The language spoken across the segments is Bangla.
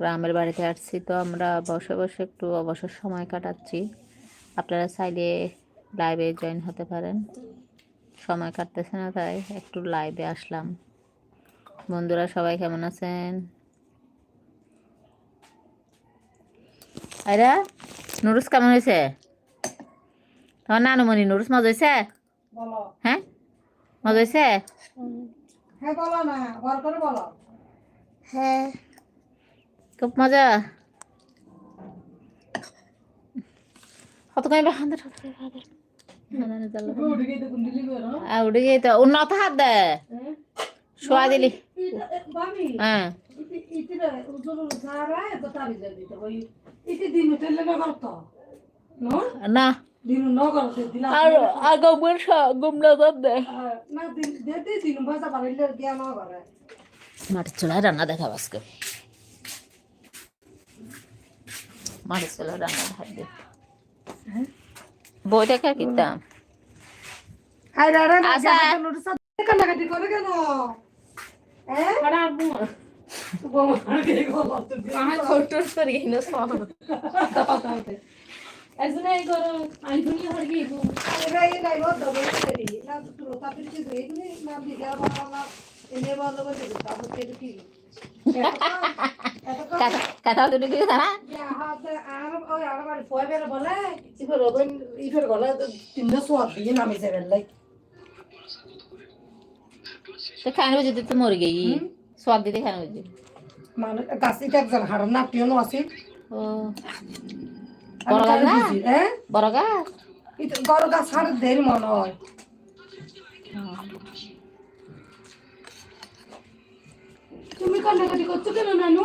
গ্রামের বাড়িতে আসছি তো আমরা বসে বসে একটু অবসর সময় কাটাচ্ছি। আপনারা চাইলে লাইভে জয়েন হতে পারেন। সময় কাটতেছে না তাই একটু লাইভে আসলাম। বন্ধুরা সবাই কেমন আছেন? আরে নুরুস কেমন হয়েছে? তোমার নানুমণি নুরুস মজা হয়েছে? হ্যাঁ? মজা হয়েছে? হ্যাঁ বলো না বল করে বলো। হ্যাঁ। খুব মজা। হাতে উঠে গিয়ে তো উন্নত হাত দে। শোয়া দিলি। হ্যাঁ। না করতো নো? না। দিন ন করতে দিলা আর আগমের গুমলা দে। মাটির চুলায় রান্না দেখাব আজকে। মাটির চুলায় রান্না দে বইটা কে নোটিস কান্নাকাটি করে কেন? হ্যাঁ? হয়ে দবে এনে বন্ধ করে দিতে তারপর কি কথা দুটো কিছু জানা তো খান রোজ তো মরে গেই সোয়াদ দিতে খাই রোজ মানে গাছে এক জন না পিয়নো গাছ না বড় গাছ বড় গাছ হাড় হয় তুমি কান্নাকাটি করছ কেন নানু?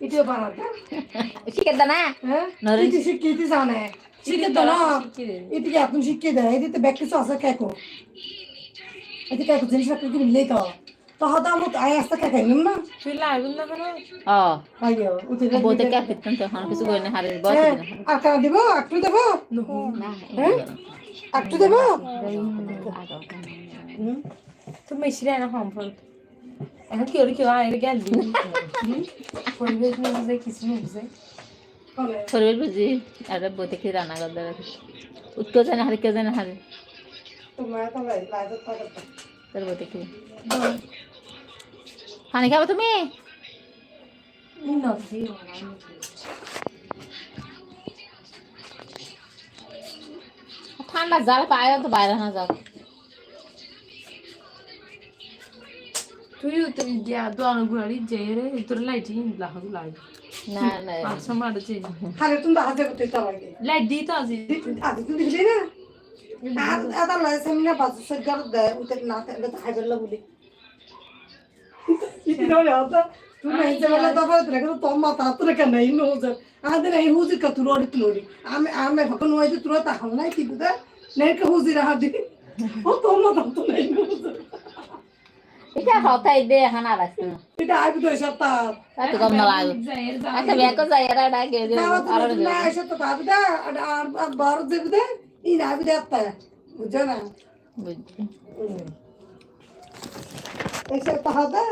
ইতিও বানাতে শিখে দা না হ্যাঁ নরে ইতি শিখি ইতি জানে শিখে তো না ইতি কি আপনি শিখিয়ে দেয় ইতি তো ব্যাগ কিছু আছে কেক ইতি কেক জিনিস রাখতে কি মিলে তো তো হাতা মো আই আস্তে কেক নিম না তুই লাইভ না কেন ও আইও উতি বইতে কে ফিরতাম তখন কিছু কই না হারে হ্যাঁ আর কানা দিব একটু দেব না একটু দেব তো মেশিনে না হম এখন কি ওর কি আইর গেল দি পরিবেশ না বুঝে কিছু না বুঝে আর বইতে কি রান্না করতে উত্তর জানে হারে কে জানে হারে তোর বইতে কি পানি খাব তুমি না ঠান্ডা জাল পায় তো বাইরে না যাও তুই তো দিয়া দোয়ানো গুড়ি যে রে তোর লাইট ইন লাহ লাইট না না পাঁচশো মারে যে আরে তুমি তো হাতে করতে তো লাগে লাইট দি তো আজি আরে তুমি দিলি না আর আদা লাই সেমিনা বাজু সজ্জার দে উতে না তে তো হাইবেল বলি ইতি নলে আদা তুমি এই যে বলে তো বলে তো তো মাতা তোর কেন এই নো যে আদে এই হুজি কা তুই রড়ি তুই আমি আমি হকন ওই যে তা হল নাই কি বুদা নাই কা হুজি রাহা দি ও তো মাতা তো নাই নো এটা হতাই দে এখন আর আসছে না এটা আইবি তো সপ্তাহ। এত কম না লাগে আচ্ছা ব্যাকো যাই এরা ডাকে আর না এসে তো ভাবি দা আর বার দেবি দে ই না আইবি দে আত্তা বুঝছ না? বুঝছি। এসে তো হাতে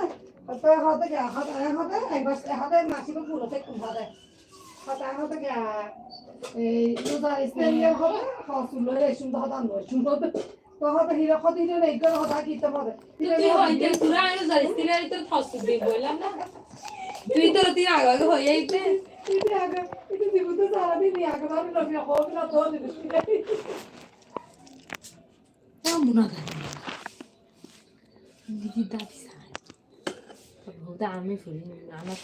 তো হাতে কে হাতে হাতে একবার হাতে মাসি কো পুরো কোন হাতে। হাতে হাতে কে এই ইউদা স্টেডিয়াম হবে হাসুল রে সুন্দর হাতে আনব সুন্দর তো হাতে হিরা খদি রে এই করে হাতে কিতে পারে তুই হইতে তুই আগে যাইস তুই আর তোর ফসল দি বললাম না। তুই তোর তিন আগে আগে হয়ে যাইতে ইতি আগে ইতি দিব তো সারা দিন আগে ভাবি লবি হবে না তো দিবি মুনা গান দিদি দাদি সাই বহুত আমি ফুলি আমার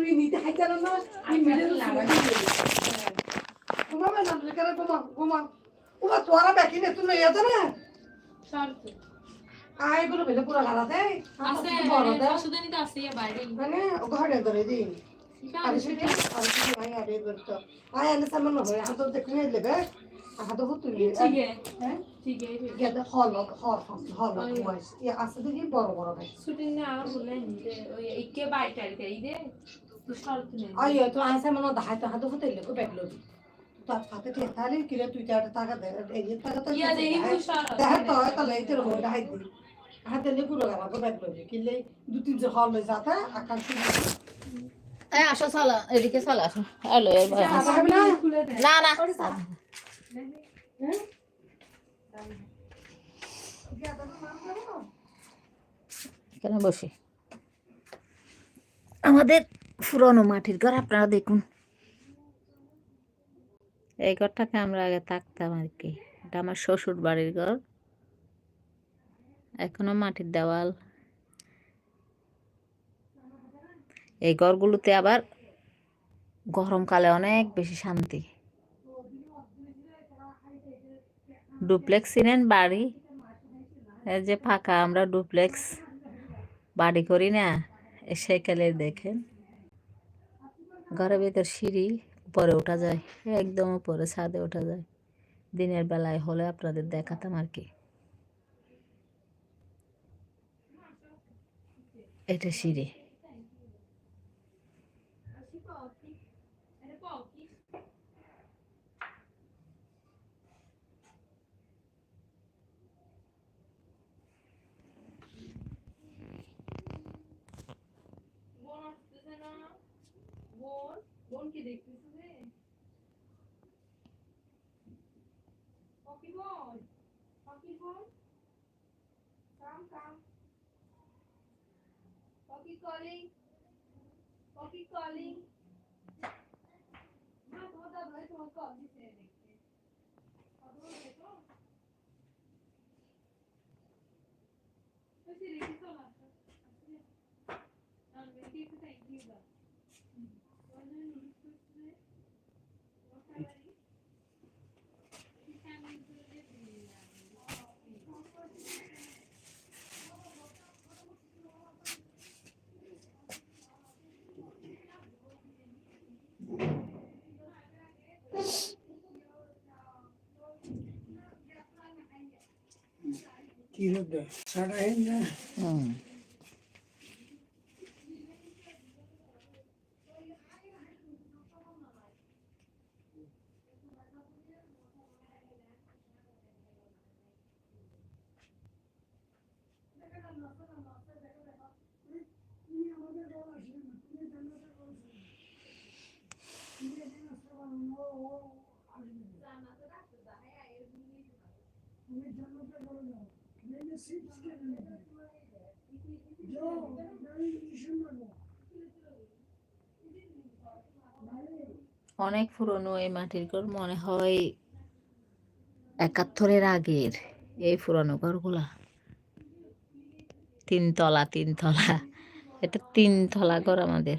তুই নিতে হাইতার না আমি মিলে লাগাই ঘুমাবে না কেন ঘুমা ঘুমা। ওমা তোরা বাকি নে তুই লইয়া তো না? আয়গুলো বেলে পুরো গালাতে আছে ওষুধ নিতে আসছে বাইরে। মানে ঘরে ধরে দিন আরে সেটা আরে সেটা আয় আরে করতো আয় এনে সামনে হয় হাত দেখে লেবে হাত হুত তুই ঠিক আছে হ্যাঁ? ঠিক আছে গেদে হল হল হল বয়স ইয়ে আছে দেখি বড় বড় ভাই। শুটিং না বলে ওই ইকে বাইটা রিতে ইদে এই আসো চালা এদিকে চালা আসো। হ্যালো না। না বসি। আমাদের পুরনো মাটির ঘর, আপনারা দেখুন। এই ঘরটাকে আমরা আগে থাকতাম আর কি। এটা আমার শ্বশুর বাড়ির ঘর। এখনও মাটির দেওয়াল। এই ঘরগুলোতে আবার গরমকালে অনেক বেশি শান্তি। ডুপ্লেক্স চিনেন বাড়ি। এই যে ফাঁকা, আমরা ডুপ্লেক্স। বাড়ি করি না এই সাইকেলে দেখেন। ঘরের ভেতর সিঁড়ি উপরে ওঠা যায়, একদম উপরে ছাদে ওঠা যায়। দিনের বেলায় হলে আপনাদের দেখাতাম আর কি। এটা সিঁড়ি। বোন বোন কি দেখতেছে রে পকি বোন পকি বোন কাম কাম পকি কলিং পকি কলিং মা তোমার দাদা ভাই তোমার কল দিতে দেখতে কত দেখো ওই রেখে চলে আসো আমি দেখতে থ্যাংক ইউ দা কি হবে সারা হেন না হুম অনেক পুরনো এই মাটির ঘর মনে হয় একাত্তরের আগের এই পুরনো ঘরগুলা। তিনতলা তিনতলা। এটা তিনতলা ঘর আমাদের।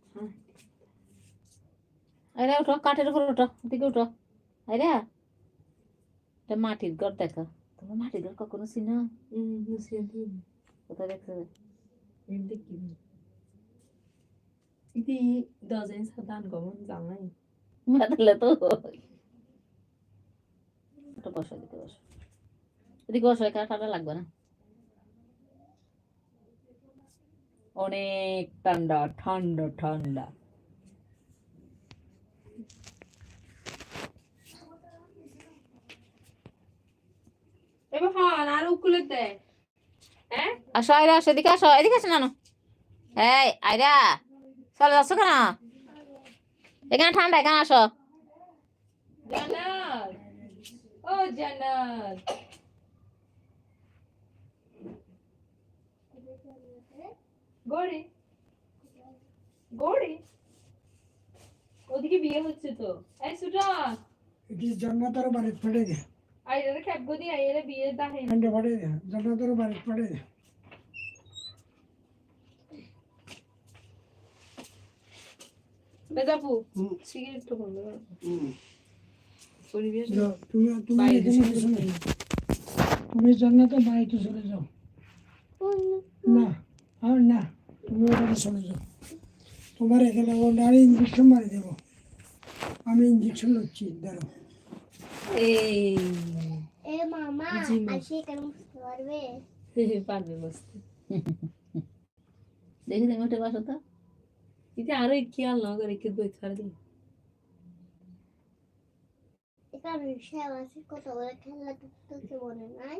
আরে ওঠো কাঠের উপর ওঠো দিকে উঠো। আরে এটা মাটির ঘর দেখো। তোমার মাটির ঘর কখনো চিনো কোথায় দেখছ? Iti dozen sa dan gomon jangai. তাহলে তো ওটা বসো দিতে বসো। এদিকে বসো একা লাগবে না। অনেক ঠান্ডা ঠান্ডা ঠান্ডা। হ্যাঁ হ্যাঁ? আসো আয়রা আসো এদিকে আসো এদিকে আসো নানো। এই আয়রা চলে যাচ্ছ কেন? এখানে ঠান্ডা এখানে আসো। ও গড়ি গড়ি ওদিকে বিয়ে হচ্ছে তো। এই সুটা এটি জন্নাতার বাড়িত পড়ে আইরে গদি আইরে বিয়ে পড়ে দে জন্নাতার বাড়িত পড়ে সিগারেট তো বন্ধ কর। পরিবেশ তুমি তুমি বাইরে এখানে কিছু তুমি জান্নাতের বাড়িতে চলে যাও। না আর না। তুমি চলে যাও তোমার এখানে ও আমি ইঞ্জেকশন মারি দেবো। আমি ইঞ্জেকশন নিচ্ছি দাঁড়ো এই এ মামা আসি কেন বুঝতে পারবে? পারবে বসতে। দেখি বসো তো। এটা আরও খেয়াল না করে কি বই দিই এখানে শেওয়াসের কত বলে খেলা থাকতো কি মনে নাই?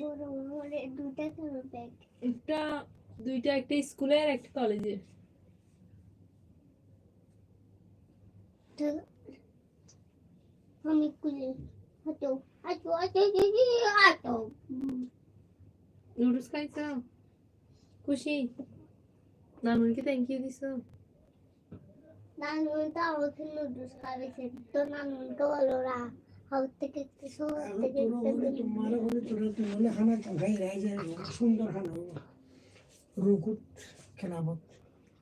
বড় বড় দুটা কেন ব্যাগ একটা দুইটা একটা স্কুলে আর একটা কলেজে। তো আমি কুলি হাতো হাতো হাতো হাতো নুডলস খাইছো? খুশি? নানুনকে থ্যাংক ইউ দিছো? নানুন তো আমাকে নুডলস খাওয়াইছে তো নানুনকে বলো রা সুন্দর খানা রুকুট খেলাবত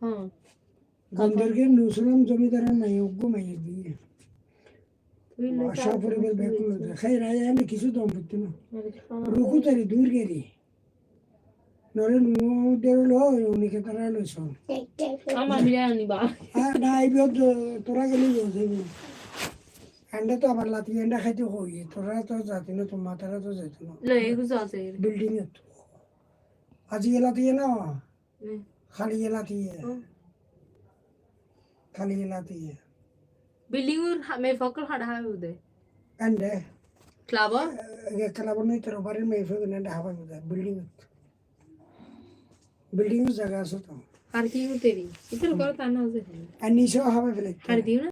হ্যাঁ জমিদারের মাইয়ের বিয়ে আশা পরিবার ব্যাকুল খাই আমি কিছু দম করতে না রুকু তারি দূর গেলি লো উনিকে তারা লইছ আমার আর তোরা গেলি আন্ডা তো আবার লাতি আন্ডা খাইতে হই তোরা তো যাতি না তোমার তারা তো যাইতো না লে এগুলো আছে বিল্ডিং এ আজি এলাতি না খালি এলাতি খালি এলাতি বিল্ডিং এর মে ফকর হাড়া হয় উদে আন্ডে ক্লাব খেলাবার নাই তোর বাড়ির মেয়ে ফেলে আন্ডা হাবাই বিল্ডিং বিল্ডিং জায়গা আছে তো আর কি তেরি ইতর কর তা না আছে আর নিচেও হাবাই ফেলে আর দিও না